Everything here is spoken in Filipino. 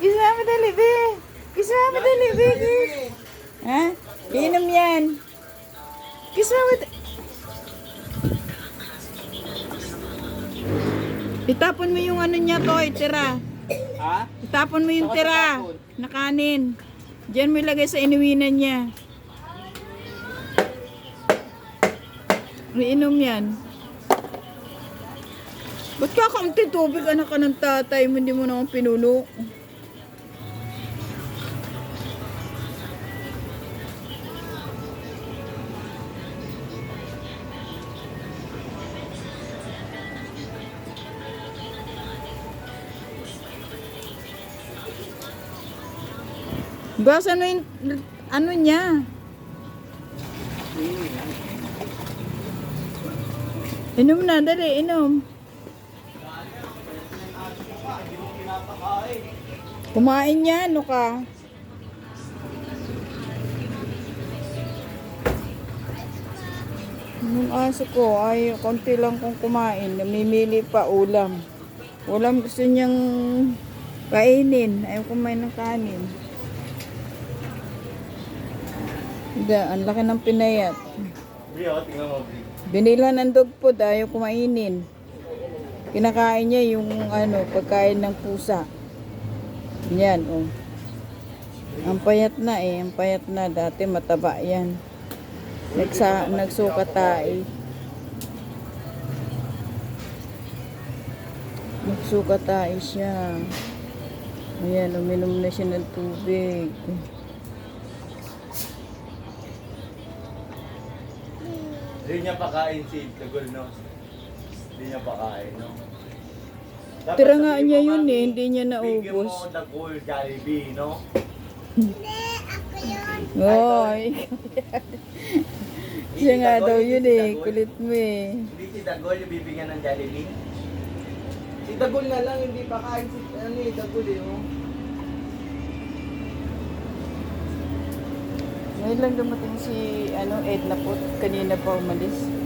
Kiss mama dali, be. Kiss mama dali, be. Ha? Inom yan. Kiss mama dali. Itapon mo yung ano niya to, tira. Ha? Itapon mo yung tira na kanin. Diyan mo ilagay sa inuwinan niya. Umiinom yan. Ba't kakaunti tubig anak ka ng tatay mo, hindi mo naman pinuno? Bas, ano yung, ano niya? Inom na, dali, inom. Kumain niya, ano ka? Yung aso ko, ay, konti lang kong kumain. Namimili pa ulam. Ulam gusto niyang kainin. Ayaw kumain ng kanin. Hindi, ang laki ng pinayat. Oh. Binila ng dog food, ayaw kumainin. Kinakain niya yung ano, pagkain ng pusa. Yan, oh. Ang payat na eh, ang payat na. Dati mataba yan. Nagsa, nagsuka tayo. Nagsuka tayo siya. Ayan, uminom na siya ng tubig. Hindi niya pakain si Tagol, no? Hindi niya pakain, no? Dapat Tira nga sabihin niya yun Mami, eh, hindi niya Bigyan naubos. mo the cool Jollibee, no? Oy. Siya nga daw yun eh, kulit mo eh. Hindi si Dagol yung bibigyan ng Jollibee. Si Dagol na lang, hindi pakain si ano eh, Dagol eh, oh. Ngayon lang dumating si ano, Edna po, kanina pa umalis.